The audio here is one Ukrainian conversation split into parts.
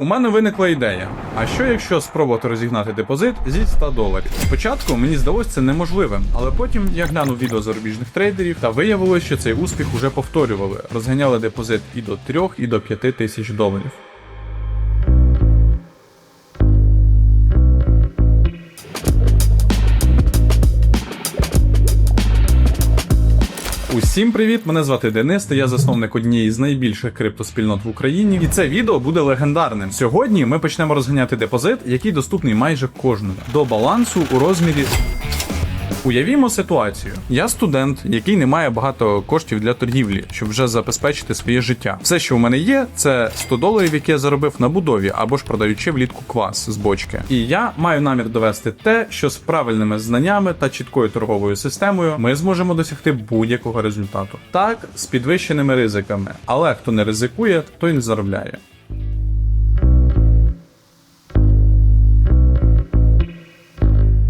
У мене виникла ідея. А що якщо спробувати розігнати депозит зі 100 доларів? Спочатку мені здалося це неможливим, але потім я глянув відео зарубіжних трейдерів та виявилось, що цей успіх уже повторювали. Розганяли депозит і до 3, і до 5 тисяч доларів. Усім привіт! Мене звати Денис, та я засновник однієї з найбільших криптоспільнот в Україні. І це відео буде легендарним. Сьогодні ми почнемо розганяти депозит, який доступний майже кожному до балансу у розмірі. Уявімо ситуацію. Я студент, який не має багато коштів для торгівлі, щоб вже забезпечити своє життя. Все, що в мене є, це 100 доларів, які я заробив на будові або ж продаючи влітку квас з бочки. І я маю намір довести те, що з правильними знаннями та чіткою торговою системою ми зможемо досягти будь-якого результату. Так, з підвищеними ризиками, але хто не ризикує, той не заробляє.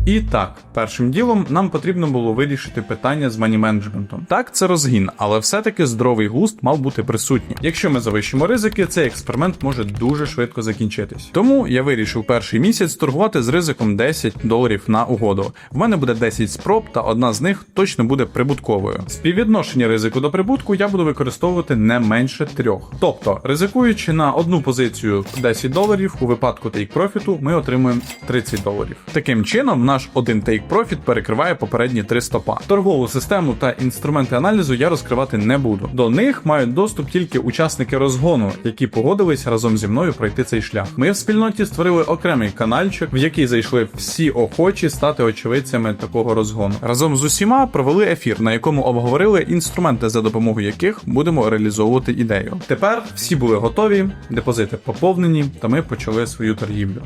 І так, першим ділом нам потрібно було вирішити питання з мані-менеджментом. Так, це розгін, але все-таки здоровий глузд мав бути присутній. Якщо ми завищимо ризики, цей експеримент може дуже швидко закінчитись. Тому я вирішив перший місяць торгувати з ризиком 10 доларів на угоду. В мене буде 10 спроб, та одна з них точно буде прибутковою. Співвідношення ризику до прибутку я буду використовувати не менше трьох. Тобто, ризикуючи на одну позицію 10 доларів, у випадку тейк-профіту ми отримуємо 30 доларів. Таким чином, наш один тейк-профіт перекриває попередні три стопа. Торгову систему та інструменти аналізу я розкривати не буду. До них мають доступ тільки учасники розгону, які погодились разом зі мною пройти цей шлях. Ми в спільноті створили окремий канальчик, в який зайшли всі охочі стати очевидцями такого розгону. Разом з усіма провели ефір, на якому обговорили інструменти, за допомогою яких будемо реалізовувати ідею. Тепер всі були готові, депозити поповнені, та ми почали свою торгівлю.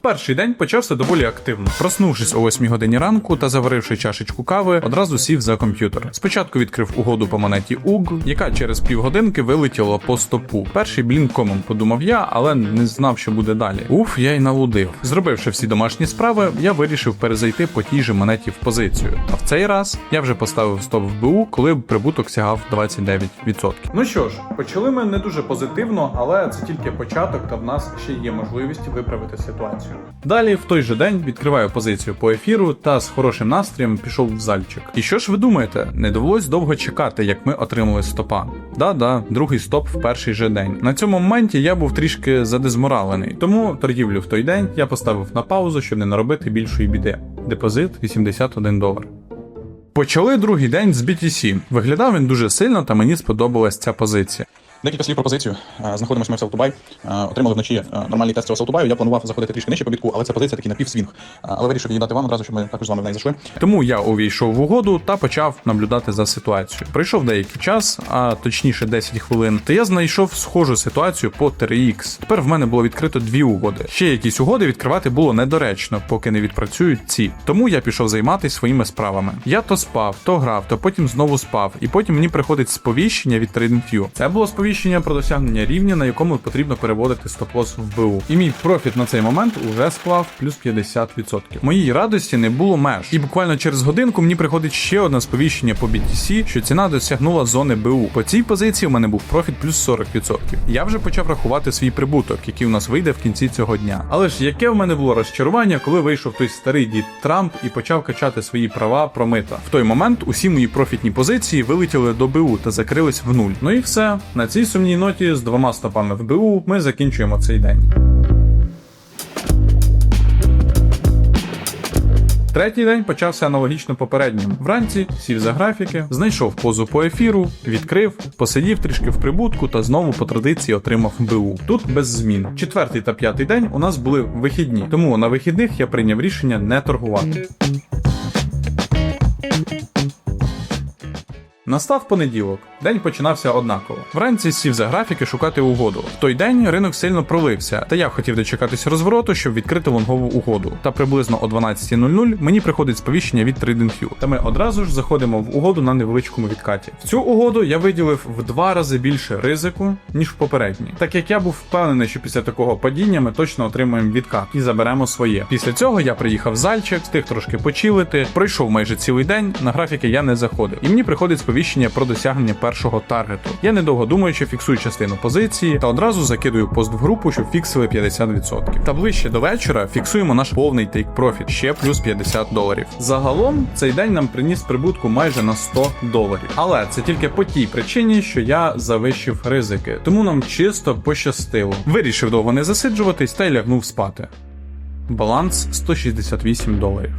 Перший день почався доволі активно. Проснувшись о 8 годині ранку та заваривши чашечку кави, одразу сів за комп'ютер. Спочатку відкрив угоду по монеті UG, яка через півгодинки вилетіла по стопу. Перший блін комом подумав я, але не знав, що буде далі. Уф, я й налудив. Зробивши всі домашні справи, я вирішив перезайти по тій же монеті в позицію. А в цей раз я вже поставив стоп в БУ, коли прибуток сягав 29%. Ну що ж, почали ми не дуже позитивно, але це тільки початок, та в нас ще є можливість виправити ситуацію. Далі в той же день відкриваю позицію по ефіру та з хорошим настроєм пішов в зальчик. І що ж ви думаєте? Не довелось довго чекати, як ми отримали стопа. Да-да, другий стоп в перший же день. На цьому моменті я був трішки задезморалений, тому торгівлю в той день я поставив на паузу, щоб не наробити більшої біди. Депозит 81 долар. Почали другий день з BTC. Виглядав він дуже сильно, та мені сподобалась ця позиція. Декілька слів про позицію. Знаходимося ми в Селтубай. Отримали вночі нормальний тест цього Селтубаю. Я планував заходити трішки нижче по бітку, але це позиція такий напівсвінг. Але вирішив її дати вам одразу, щоб ми також з вами в неї зайшли. Тому я увійшов в угоду та почав наблюдати за ситуацією. Пройшов деякий час, а точніше 10 хвилин, та я знайшов схожу ситуацію по 3X. Тепер в мене було відкрито дві угоди. Ще якісь угоди відкривати було недоречно, поки не відпрацюють ці. Тому я пішов займатися своїми справами. Я то спав, то грав, то потім знову спав, і потім мені приходить сповіщення від TradingView. Це було сповіщення про досягнення рівня, на якому потрібно переводити стоп-лосс в БУ. І мій профіт на цей момент уже склав плюс 50%. Моїй радості не було меж. І буквально через годинку мені приходить ще одне сповіщення по BTC, що ціна досягнула зони БУ. По цій позиції у мене був профіт плюс 40%. Я вже почав рахувати свій прибуток, який у нас вийде в кінці цього дня. Але ж яке в мене було розчарування, коли вийшов той старий дід Трамп і почав качати свої права про мита. В той момент усі мої профітні позиції вилетіли до БУ та закрились в нуль. Ну і все. На цій сумній ноті з двома стопами в БУ ми закінчуємо цей день. Третій день почався аналогічно попередньому. Вранці сів за графіки, знайшов позу по ефіру, відкрив, посидів трішки в прибутку та знову по традиції отримав БУ. Тут без змін. Четвертий та п'ятий день у нас були вихідні, тому на вихідних я прийняв рішення не торгувати. Настав понеділок. День починався однаково. Вранці сів за графіки шукати угоду. В той день ринок сильно пролився, та я хотів дочекатись розвороту, щоб відкрити лонгову угоду. Та приблизно о 12.00 мені приходить сповіщення від TradingView. Та ми одразу ж заходимо в угоду на невеличкому відкаті. В цю угоду я виділив в два рази більше ризику, ніж в попередній. Так як я був впевнений, що після такого падіння ми точно отримаємо відкат і заберемо своє. Після цього я приїхав в зальчик, встиг трошки почилити, пройшов майже цілий день. На графіки я не заходив. І мені приходить сповіщення сповіщення про досягнення першого таргету. Я недовго думаючи, фіксую частину позиції та одразу закидую пост в групу, щоб фіксили 50%. Та ближче до вечора фіксуємо наш повний тейк профіт, ще плюс 50 доларів. Загалом цей день нам приніс прибутку майже на 100 доларів. Але це тільки по тій причині, що я завищив ризики, тому нам чисто пощастило. Вирішив довго не засиджуватись та й лягнув спати. Баланс 168 доларів.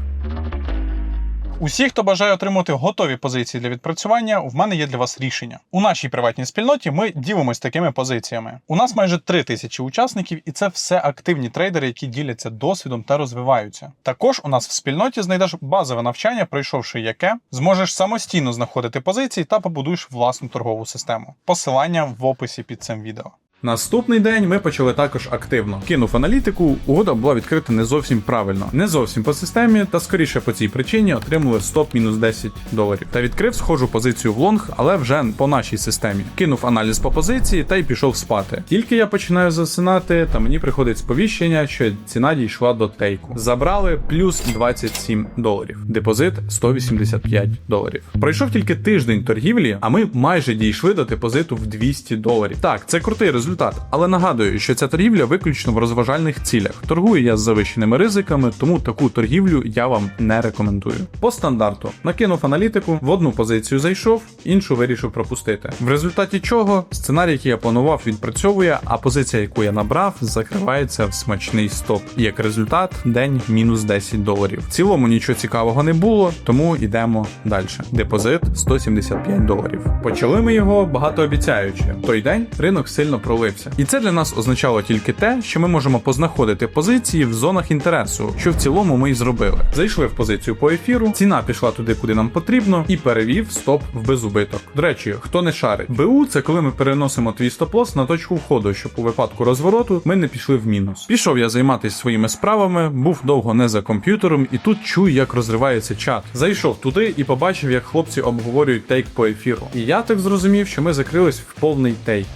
Усі, хто бажає отримати готові позиції для відпрацювання, в мене є для вас рішення. У нашій приватній спільноті ми ділимось такими позиціями. У нас майже 3 тисячі учасників, і це все активні трейдери, які діляться досвідом та розвиваються. Також у нас в спільноті знайдеш базове навчання, пройшовши яке зможеш самостійно знаходити позиції та побудуєш власну торгову систему. Посилання в описі під цим відео. Наступний день ми почали також активно. Кинув аналітику, угода була відкрита не зовсім правильно, не зовсім по системі, та скоріше по цій причині отримали стоп мінус 10 доларів. Та відкрив схожу позицію в лонг, але вже по нашій системі. Кинув аналіз по позиції та й пішов спати. Тільки я починаю засинати, та мені приходить сповіщення, що ціна дійшла до тейку. Забрали плюс 27 доларів. Депозит 185 доларів. Пройшов тільки тиждень торгівлі, а ми майже дійшли до депозиту в 200 доларів. Так, це крутий результат, але нагадую, що ця торгівля виключно в розважальних цілях. Торгую я з завищеними ризиками, тому таку торгівлю я вам не рекомендую. По стандарту накинув аналітику, в одну позицію зайшов, іншу вирішив пропустити. В результаті чого сценарій, який я планував, відпрацьовує, а позиція, яку я набрав, закривається в смачний стоп. Як результат, день мінус 10 доларів. В цілому нічого цікавого не було, тому йдемо далі. Депозит 175 доларів. Почали ми його багатообіцяючи. В той день ринок сильно пролився. І це для нас означало тільки те, що ми можемо познаходити позиції в зонах інтересу, що в цілому ми і зробили. Зайшли в позицію по ефіру, ціна пішла туди, куди нам потрібно, і перевів стоп в безубиток. До речі, хто не шарить, БУ це коли ми переносимо твій стоп-лосс на точку входу, щоб у випадку розвороту ми не пішли в мінус. Пішов я займатися своїми справами, був довго не за комп'ютером, і тут чую, як розривається чат. Зайшов туди і побачив, як хлопці обговорюють тейк по ефіру. І я так зрозумів, що ми закрились в повний тейк.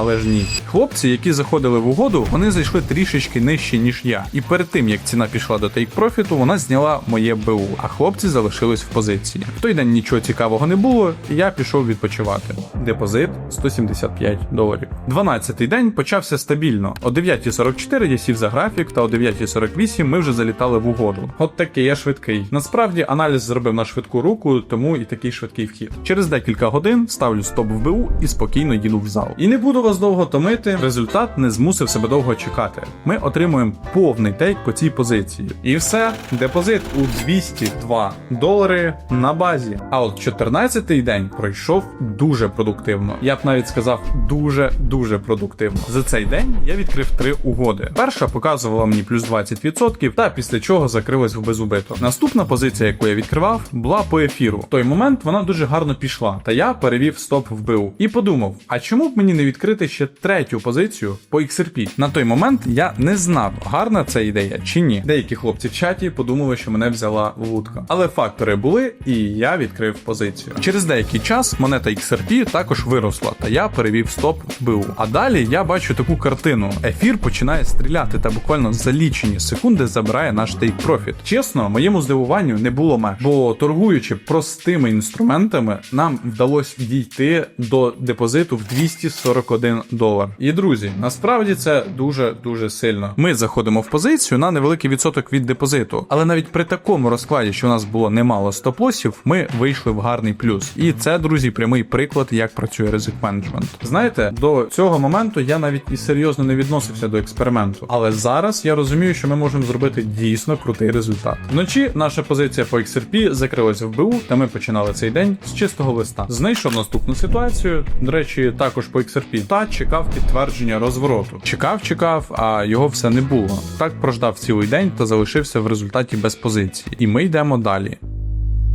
Але ж ні. Хлопці, які заходили в угоду, вони зайшли трішечки нижче, ніж я. І перед тим як ціна пішла до тейк профіту, вона зняла моє БУ, а хлопці залишились в позиції. В той день нічого цікавого не було, і я пішов відпочивати. Депозит 175 доларів. 12-й день почався стабільно. О 9.44 я сів за графік, та о 9.48 ми вже залітали в угоду. От такий я швидкий. Насправді аналіз зробив на швидку руку, тому і такий швидкий вхід. Через декілька годин ставлю стоп в БУ і спокійно їду в зал. І не буду вас довго томити. Результат не змусив себе довго чекати. Ми отримуємо повний тейк по цій позиції. І все, депозит у 202 долари на базі. А от 14-й день пройшов дуже продуктивно. Я б навіть сказав дуже дуже продуктивно. За цей день я відкрив три угоди. Перша показувала мені плюс 20%, та після чого закрилась в безубиток. Наступна позиція, яку я відкривав, була по ефіру. В той момент вона дуже гарно пішла, та я перевів стоп в БУ. І подумав: а чому б мені не відкрити ще третю позицію по XRP? На той момент я не знав, гарна це ідея чи ні. Деякі хлопці в чаті подумали, що мене взяла лутка. Але фактори були, і я відкрив позицію. Через деякий час монета XRP також виросла, та я перевів стоп в БУ. А далі я бачу таку картину: ефір починає стріляти та буквально за лічені секунди забирає наш тейк профіт. Чесно, моєму здивуванню не було меж, бо торгуючи простими інструментами, нам вдалося дійти до депозиту в 241 долар. І друзі, насправді це дуже дуже сильно. Ми заходимо в позицію на невеликий відсоток від депозиту, але навіть при такому розкладі, що у нас було немало стоп-лосів, ми вийшли в гарний плюс. І це, друзі, прямий приклад, як працює ризик менеджмент. Знаєте, до цього моменту я навіть і серйозно не відносився до експерименту. Але зараз я розумію, що ми можемо зробити дійсно крутий результат. Вночі наша позиція по XRP закрилася в БУ, та ми починали цей день з чистого листа. Знайшов наступну ситуацію. До речі, також по XRP. Та чекав підтвердження розвороту. Чекав, чекав, а його все не було. Так прождав цілий день та залишився в результаті без позиції. І ми йдемо далі.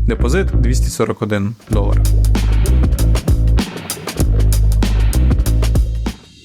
Депозит 241 долар.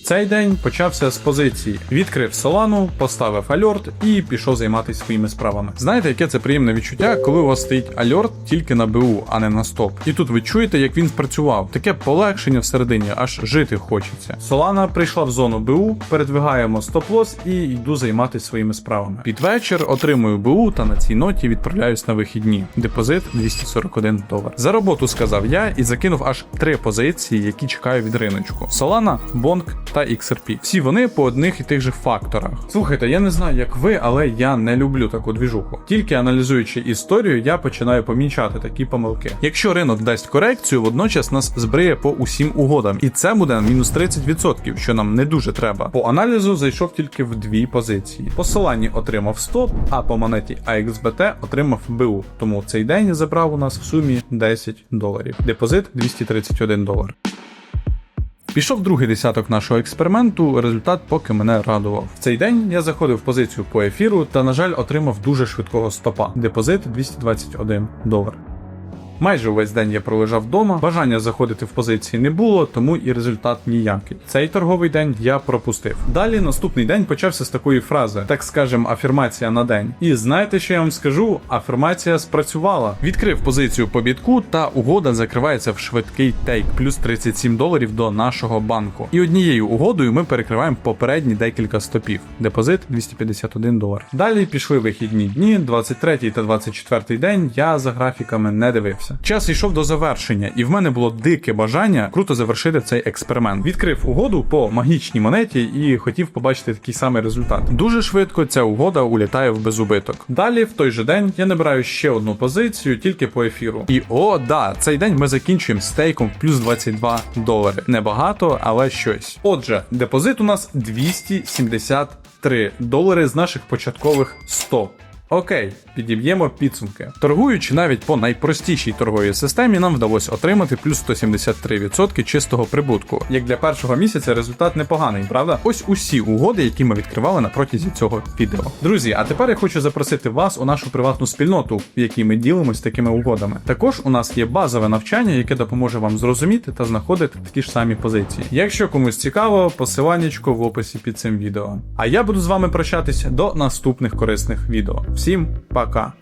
Цей день почався з позиції. Відкрив Солану, поставив альорт і пішов займатися своїми справами. Знаєте, яке це приємне відчуття, коли у вас стоїть альорт тільки на БУ, а не на стоп. І тут ви чуєте, як він спрацював. Таке полегшення всередині, аж жити хочеться. Солана прийшла в зону БУ, передвигаємо стоп-лос і йду займатися своїми справами. Під вечір отримую БУ та на цій ноті відправляюсь на вихідні. Депозит 241 долар. За роботу сказав я і закинув аж три позиції, які чекаю від риночку: Solana, Bonk та XRP. Всі вони по одних і тих же факторах. Слухайте, я не знаю, як ви, але я не люблю таку двіжуху. Тільки аналізуючи історію, я починаю помічати такі помилки. Якщо ринок дасть корекцію, водночас нас збриє по усім угодам, і це буде мінус 30%, що нам не дуже треба. По аналізу зайшов тільки в дві позиції. По Solana отримав стоп, а по монеті AXBT отримав БУ. Тому цей день забрав у нас в сумі 10 доларів. Депозит 231 долар. Пішов другий десяток нашого експерименту, результат поки мене радував. В цей день я заходив в позицію по ефіру та, на жаль, отримав дуже швидкого стопа. Депозит 221 долар. Майже увесь день я пролежав вдома, бажання заходити в позиції не було, тому і результат ніякий. Цей торговий день я пропустив. Далі наступний день почався з такої фрази, так скажем, афірмація на день. І знаєте, що я вам скажу? Афірмація спрацювала. Відкрив позицію по бітку, та угода закривається в швидкий тейк, плюс 37 доларів до нашого банку. І однією угодою ми перекриваємо попередні декілька стопів. Депозит 251 долар. Далі пішли вихідні дні, 23 та 24 день. Я за графіками не дивився. Час йшов до завершення, і в мене було дике бажання круто завершити цей експеримент. Відкрив угоду по магічній монеті і хотів побачити такий самий результат. Дуже швидко ця угода улітає в безубиток. Далі, в той же день, я набираю ще одну позицію тільки по ефіру. І о, да, цей день ми закінчуємо стейком в плюс 22 долари. Небагато, але щось. Отже, депозит у нас 273 долари з наших початкових 100. Окей, підіб'ємо підсумки. Торгуючи навіть по найпростішій торговій системі, нам вдалося отримати плюс 173% чистого прибутку. Як для першого місяця результат непоганий, правда? Ось усі угоди, які ми відкривали на протязі цього відео. Друзі, а тепер я хочу запросити вас у нашу приватну спільноту, в якій ми ділимось такими угодами. Також у нас є базове навчання, яке допоможе вам зрозуміти та знаходити такі ж самі позиції. Якщо комусь цікаво, посиланнячко в описі під цим відео. А я буду з вами прощатися до наступних корисних відео. Всім пока!